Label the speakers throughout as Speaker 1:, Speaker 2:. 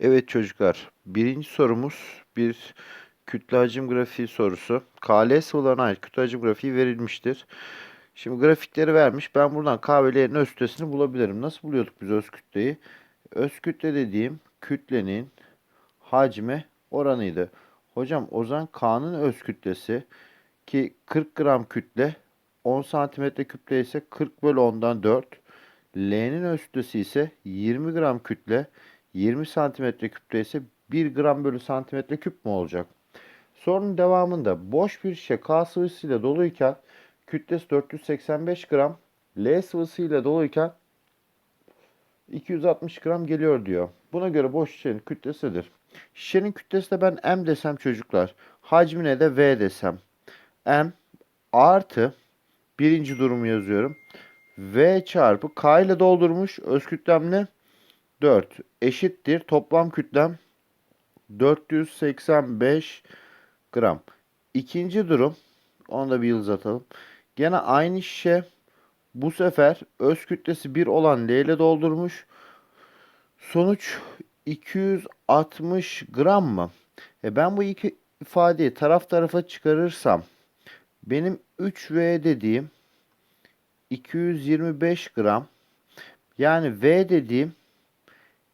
Speaker 1: Evet çocuklar, birinci sorumuz bir kütle hacim grafiği sorusu. KL sıvılarına ait kütle hacim grafiği verilmiştir. Şimdi grafikleri vermiş. Ben buradan K ve L'nin öz kütlesini bulabilirim. Nasıl buluyorduk biz öz kütleyi? Öz kütle dediğim kütlenin hacme oranıydı. Hocam o zaman K'nın öz kütlesi ki 40 gram kütle 10 santimetre kütle ise 40 bölü 10'dan 4. L'nin öz kütlesi ise 20 gram kütle 20 santimetre küpte ise 1 gram bölü santimetre küp mü olacak? Sorunun devamında boş bir şişe K sıvısıyla doluyken kütlesi 485 gram, L sıvısıyla doluyken 260 gram geliyor diyor. Buna göre boş şişenin kütlesidir. Şişenin kütlesine ben M desem çocuklar, hacmine de V desem. M artı birinci durumu yazıyorum. V çarpı K ile doldurmuş öz kütlem ne? 4 eşittir. Toplam kütlem 485 gram. İkinci durum. Onu da bir yıldız atalım. Gene aynı şişe. Bu sefer öz kütlesi 1 olan L ile doldurmuş. Sonuç 260 gram mı? E ben bu iki ifadeyi taraf tarafa çıkarırsam benim 3V dediğim 225 gram yani V dediğim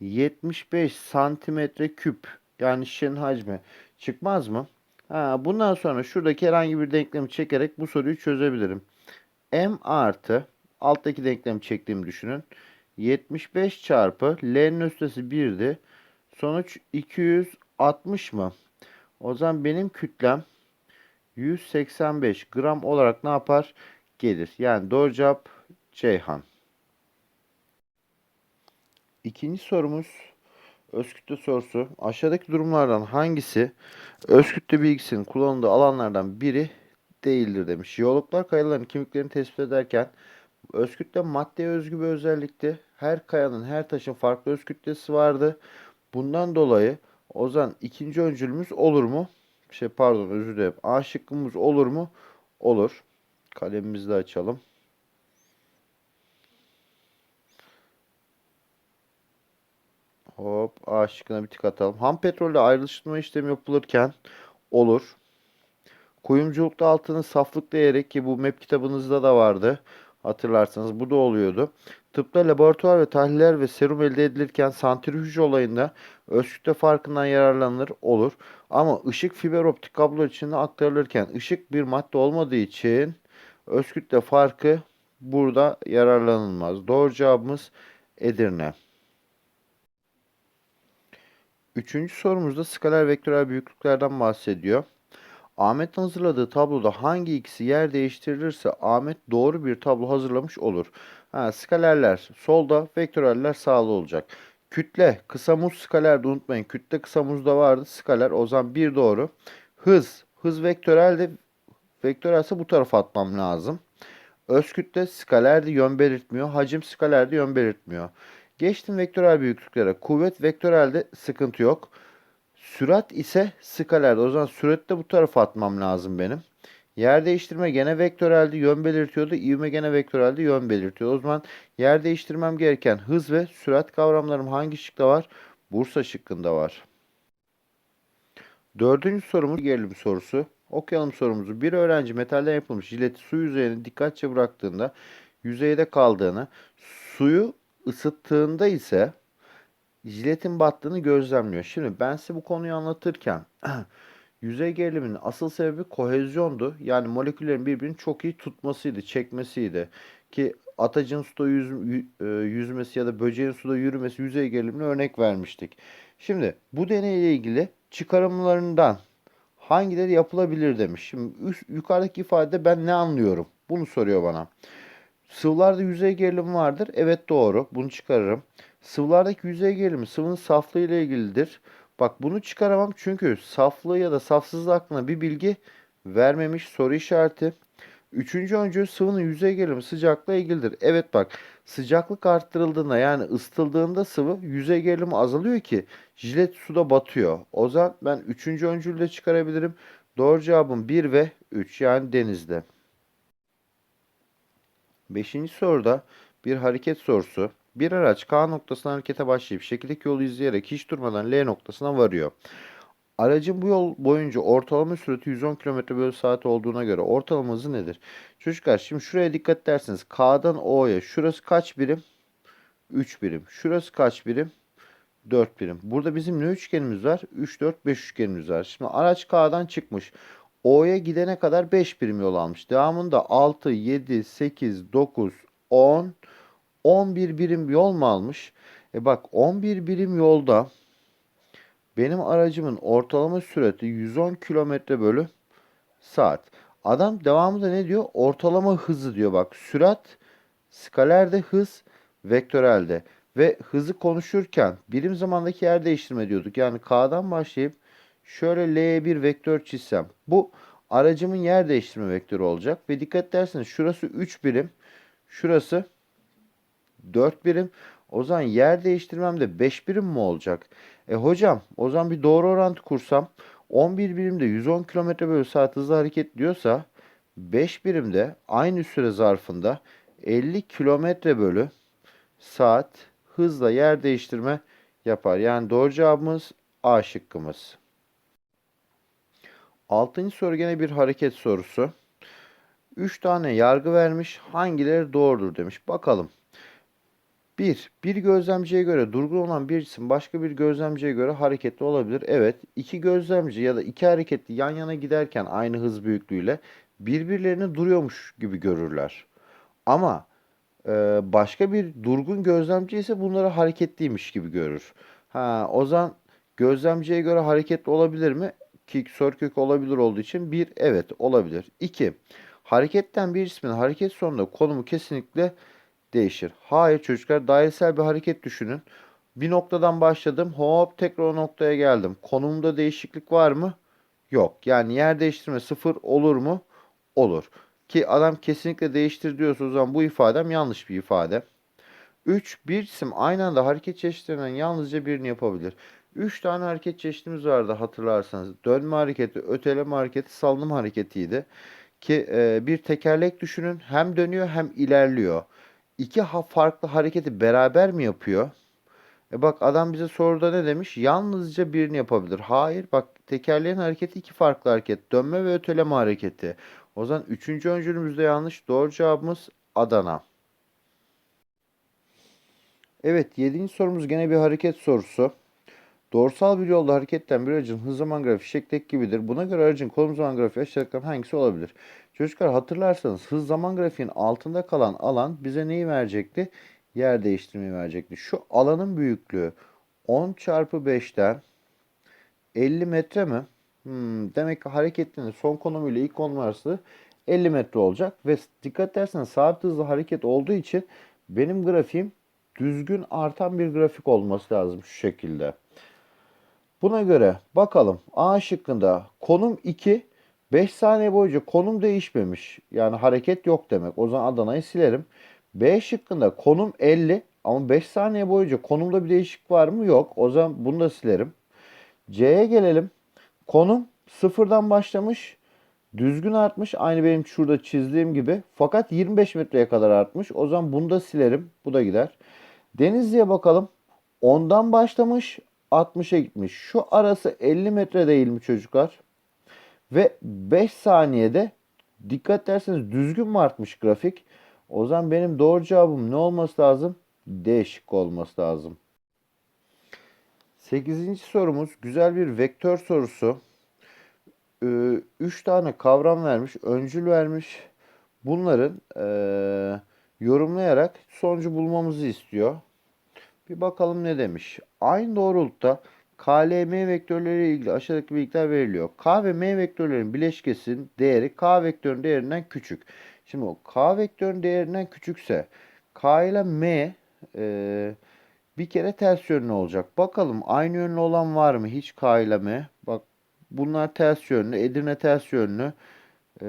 Speaker 1: 75 santimetre küp yani şişenin hacmi çıkmaz mı? Ha, bundan sonra şuradaki herhangi bir denklemi çekerek bu soruyu çözebilirim. M artı alttaki denklemi çektiğimi düşünün. 75 çarpı L'nin üstesi 1'di. Sonuç 260 mı? O zaman benim kütlem 185 gram olarak ne yapar? Gelir. Yani doğru cevap Ceyhan. İkinci sorumuz öz kütle sorusu. Aşağıdaki durumlardan hangisi öz kütle bilgisinin kullanıldığı alanlardan biri değildir demiş. Jeologlar kayaların kimliklerini tespit ederken öz kütle maddeye özgü bir özellikti. Her kayanın, her taşın farklı öz kütlesi vardı. Bundan dolayı o zaman ikinci öncülümüz olur mu? Şey pardon özür dilerim. A şıkkımız olur mu? Olur. Kalemimizi de açalım. Hop A şıkkına bir tık atalım. Ham petrolle ayrıştırma işlemi yapılırken olur. Kuyumculukta altının saflık değeri ki bu MEP kitabınızda da vardı. Hatırlarsanız bu da oluyordu. Tıpta laboratuvar ve tahliller ve serum elde edilirken santrifüj olayında öz farkından yararlanılır olur. Ama ışık fiber optik kablo içinde aktarılırken ışık bir madde olmadığı için öz farkı burada yararlanılmaz. Doğru cevabımız Edirne. Üçüncü sorumuzda skaler vektörel büyüklüklerden bahsediyor. Ahmet'in hazırladığı tabloda hangi ikisi yer değiştirilirse Ahmet doğru bir tablo hazırlamış olur. Ha, skalerler solda, vektöreller sağda olacak. Kütle, kısa muz skalerde unutmayın. Kütle kısa muzda vardı. Skaler o zaman bir doğru. Hız, hız vektörel de vektörelse bu tarafa atmam lazım. Öz kütle skalerde yön belirtmiyor. Hacim skalerde yön belirtmiyor. Geçtim vektörel büyüklüklere. Kuvvet vektörelde sıkıntı yok. Sürat ise skalerde. O zaman sürette bu tarafa atmam lazım benim. Yer değiştirme gene vektörelde yön belirtiyordu. İvme gene vektörelde yön belirtiyor. O zaman yer değiştirmem gereken hız ve sürat kavramlarım hangi şıkta var? Bursa şıkkında var. Dördüncü sorumuz gerilim sorusu. Okuyalım sorumuzu. Bir öğrenci metalden yapılmış jileti su yüzeyine dikkatçe bıraktığında yüzeyde kaldığını, suyu ısıttığında ise jiletin battığını gözlemliyor. Şimdi ben size bu konuyu anlatırken yüzey geriliminin asıl sebebi kohezyondu. Yani moleküllerin birbirini çok iyi tutmasıydı, çekmesiydi. Ki atacın suda yüz, e, yüzmesi ya da böceğin suda yürümesi yüzey gerilimine örnek vermiştik. Şimdi bu deneyle ilgili çıkarımlarından hangileri yapılabilir demiş. Şimdi üst, yukarıdaki ifadede ben ne anlıyorum? Bunu soruyor bana. Sıvılarda yüzey gerilim vardır. Evet doğru. Bunu çıkarırım. Sıvılardaki yüzey gerilimi sıvının saflığı ile ilgilidir. Bak bunu çıkaramam çünkü saflığı ya da safsızlığı hakkında bir bilgi vermemiş soru işareti. Üçüncü öncü sıvının yüzey gerilimi sıcaklığa ilgilidir. Evet bak sıcaklık arttırıldığında yani ısıtıldığında sıvı yüzey gerilimi azalıyor ki jilet suda batıyor. O zaman ben üçüncü öncülü de çıkarabilirim. Doğru cevabım 1 ve 3 yani denizde. Beşinci soruda bir hareket sorusu. Bir araç K noktasından harekete başlayıp şekildeki yolu izleyerek hiç durmadan L noktasına varıyor. Aracın bu yol boyunca ortalama sürati 110 km bölü saat olduğuna göre ortalama hızı nedir? Çocuklar şimdi şuraya dikkat ederseniz K'dan O'ya şurası kaç birim? 3 birim. Şurası kaç birim? 4 birim. Burada bizim ne üçgenimiz var? 3, 4, 5 üçgenimiz var. Şimdi araç K'dan çıkmış. O'ya gidene kadar 5 birim yol almış. Devamında 6, 7, 8, 9, 10, 11 birim yol mu almış? E bak 11 birim yolda benim aracımın ortalama sürati 110 km bölü saat. Adam devamında ne diyor? Ortalama hızı diyor bak. Sürat skalerde hız vektörelde. Ve hızı konuşurken birim zamandaki yer değiştirme diyorduk. Yani K'dan başlayıp şöyle L'ye bir vektör çizsem. Bu aracımın yer değiştirme vektörü olacak. Ve dikkat ederseniz şurası 3 birim. Şurası 4 birim. O zaman yer değiştirmem de 5 birim mi olacak? E hocam o zaman bir doğru orantı kursam 11 birimde 110 km bölü saat hızla hareket diyorsa 5 birimde aynı süre zarfında 50 km bölü saat hızla yer değiştirme yapar. Yani doğru cevabımız A şıkkımız. Altıncı soru gene bir hareket sorusu. 3 tane yargı vermiş. Hangileri doğrudur demiş. Bakalım. 1. Bir gözlemciye göre durgun olan bir cisim başka bir gözlemciye göre hareketli olabilir. Evet. iki gözlemci ya da iki hareketli yan yana giderken aynı hız büyüklüğüyle birbirlerini duruyormuş gibi görürler. Ama e, başka bir durgun gözlemci ise bunları hareketliymiş gibi görür. Ha, o zaman gözlemciye göre hareketli olabilir mi? Ki soru kökü olabilir olduğu için bir evet olabilir. 2. Hareketten bir cismin hareket sonunda konumu kesinlikle değişir. Hayır çocuklar dairesel bir hareket düşünün. Bir noktadan başladım hop tekrar o noktaya geldim. Konumda değişiklik var mı? Yok. Yani yer değiştirme sıfır olur mu? Olur. Ki adam kesinlikle değiştir diyorsa o zaman bu ifadem yanlış bir ifade. 3. Bir cisim aynı anda hareket çeşitlerinden yalnızca birini yapabilir. 3 tane hareket çeşitimiz vardı hatırlarsanız. Dönme hareketi, öteleme hareketi, salınım hareketiydi. Ki e, bir tekerlek düşünün hem dönüyor hem ilerliyor iki farklı hareketi beraber mi yapıyor? E bak adam bize soruda ne demiş? Yalnızca birini yapabilir. Hayır bak tekerleğin hareketi iki farklı hareket. Dönme ve öteleme hareketi. O zaman üçüncü öncülümüzde yanlış. Doğru cevabımız Adana. Evet yedinci sorumuz gene bir hareket sorusu. Doğrusal bir yolda hareketten bir aracın hız zaman grafiği şeklek gibidir. Buna göre aracın konum zaman grafiği aşağıdakilerden hangisi olabilir? Çocuklar hatırlarsanız hız zaman grafiğinin altında kalan alan bize neyi verecekti? Yer değiştirmeyi verecekti. Şu alanın büyüklüğü 10 çarpı 5'ten 50 metre mi? Hmm, demek ki hareketinin son konumu ile ilk konum arası 50 metre olacak. Ve dikkat ederseniz sabit hızlı hareket olduğu için benim grafiğim düzgün artan bir grafik olması lazım şu şekilde. Buna göre bakalım A şıkkında konum 2 5 saniye boyunca konum değişmemiş. Yani hareket yok demek. O zaman Adana'yı silerim. B şıkkında konum 50 ama 5 saniye boyunca konumda bir değişik var mı? Yok. O zaman bunu da silerim. C'ye gelelim. Konum sıfırdan başlamış. Düzgün artmış. Aynı benim şurada çizdiğim gibi. Fakat 25 metreye kadar artmış. O zaman bunu da silerim. Bu da gider. Denizli'ye bakalım. 10'dan başlamış. 60'a gitmiş. Şu arası 50 metre değil mi çocuklar? Ve 5 saniyede dikkat ederseniz düzgün mü artmış grafik? O zaman benim doğru cevabım ne olması lazım? D şıkkı olması lazım. 8. sorumuz güzel bir vektör sorusu. 3 ee, tane kavram vermiş, öncül vermiş. Bunların e, yorumlayarak sonucu bulmamızı istiyor. Bir bakalım ne demiş. Aynı doğrultuda K, L, M vektörleri ile ilgili aşağıdaki bilgiler veriliyor. K ve M vektörlerin bileşkesinin değeri K vektörün değerinden küçük. Şimdi o K vektörün değerinden küçükse K ile M e, bir kere ters yönlü olacak. Bakalım aynı yönlü olan var mı? Hiç K ile M. Bak bunlar ters yönlü. Edirne ters yönlü. E,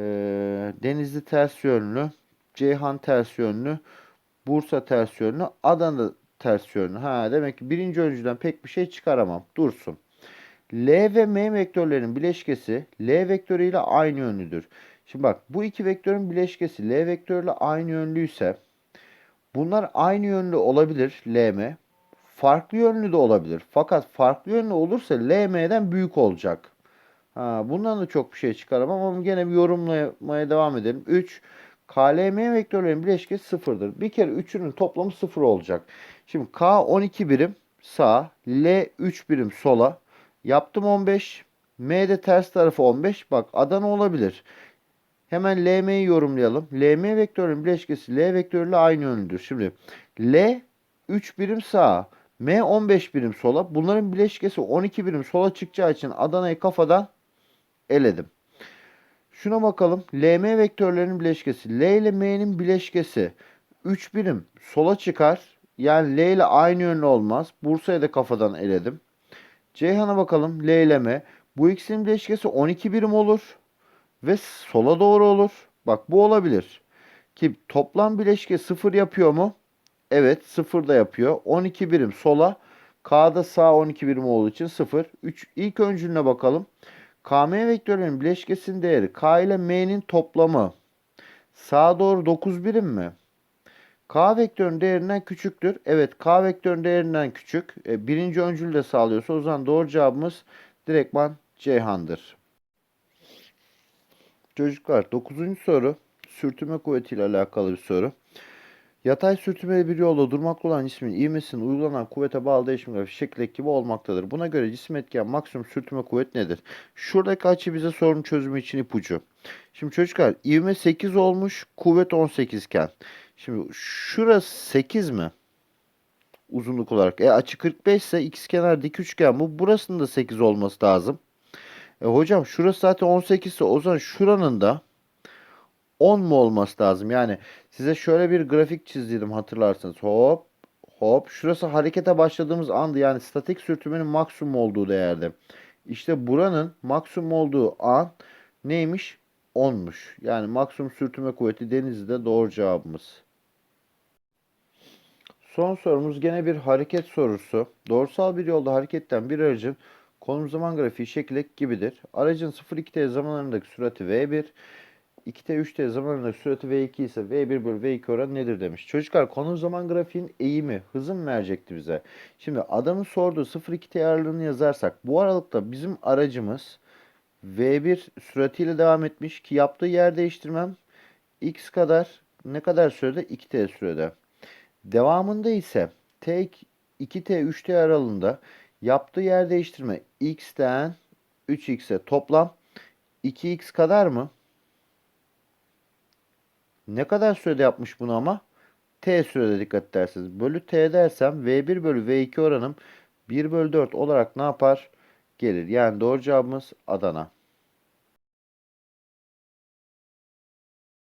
Speaker 1: Denizli ters yönlü. Ceyhan ters yönlü. Bursa ters yönlü. Adana ters yönlü. Ha demek ki birinci öncüden pek bir şey çıkaramam. Dursun. L ve M vektörlerin bileşkesi L vektörü ile aynı yönlüdür. Şimdi bak bu iki vektörün bileşkesi L vektörü ile aynı yönlüyse Bunlar aynı yönlü olabilir LM. Farklı yönlü de olabilir. Fakat farklı yönlü olursa LM'den büyük olacak. Ha, bundan da çok bir şey çıkaramam ama gene bir yorumlamaya devam edelim. 3 KLM vektörlerin bileşkesi sıfırdır. Bir kere üçünün toplamı sıfır olacak. Şimdi K 12 birim sağ, L 3 birim sola. Yaptım 15. M de ters tarafı 15. Bak Adana olabilir. Hemen LM'yi yorumlayalım. LM vektörünün bileşkesi L vektörüyle aynı yönlüdür. Şimdi L 3 birim sağa, M 15 birim sola. Bunların bileşkesi 12 birim sola çıkacağı için Adana'yı kafadan eledim. Şuna bakalım. LM vektörlerinin bileşkesi. L ile M'nin bileşkesi 3 birim sola çıkar. Yani L ile aynı yönlü olmaz. Bursa'yı da kafadan eledim. Ceyhan'a bakalım. L ile M. Bu ikisinin bileşkesi 12 birim olur. Ve sola doğru olur. Bak bu olabilir. Ki toplam bileşke 0 yapıyor mu? Evet 0 da yapıyor. 12 birim sola. K'da sağ 12 birim olduğu için 0. 3. İlk öncülüne bakalım. KM vektörünün bileşkesinin değeri K ile M'nin toplamı. Sağa doğru 9 birim mi? K vektörün değerinden küçüktür. Evet K vektörün değerinden küçük. E, birinci öncül de sağlıyorsa o zaman doğru cevabımız direktman Ceyhan'dır. Çocuklar 9. soru sürtünme kuvvetiyle alakalı bir soru. Yatay sürtünmeli bir yolda durmakta olan cismin ivmesinin uygulanan kuvvete bağlı değişim grafiği şekildeki gibi olmaktadır. Buna göre cisim etkileyen maksimum sürtünme kuvvet nedir? Şuradaki açı bize sorunun çözümü için ipucu. Şimdi çocuklar ivme 8 olmuş, kuvvet 18 iken. Şimdi şurası 8 mi? Uzunluk olarak. E açı 45 ise ikizkenar dik üçgen bu. Burasının da 8 olması lazım. E hocam şurası zaten 18 ise o zaman şuranın da 10 mu olması lazım? Yani size şöyle bir grafik çizdim hatırlarsanız. Hop hop. Şurası harekete başladığımız andı. Yani statik sürtünmenin maksimum olduğu değerde. İşte buranın maksimum olduğu an neymiş? 10'muş. Yani maksimum sürtünme kuvveti denizde doğru cevabımız. Son sorumuz gene bir hareket sorusu. Doğrusal bir yolda hareketten bir aracın konum zaman grafiği şekildeki gibidir. Aracın 0-2t zamanlarındaki sürati v1, 2t 3t zamanındaki sürati v2 ise v1 bölü v2 oranı nedir demiş. Çocuklar konum zaman grafiğin eğimi, hızı mı verecekti bize? Şimdi adamın sorduğu 0-2t aralığını yazarsak bu aralıkta bizim aracımız v1 süratiyle devam etmiş ki yaptığı yer değiştirmem x kadar ne kadar sürede? 2t sürede. Devamında ise t 2t 3t aralığında yaptığı yer değiştirme x'ten 3x'e toplam 2x kadar mı? Ne kadar sürede yapmış bunu ama? T sürede dikkat ederseniz. Bölü T dersem V1 bölü V2 oranım 1 bölü 4 olarak ne yapar? Gelir. Yani doğru cevabımız Adana.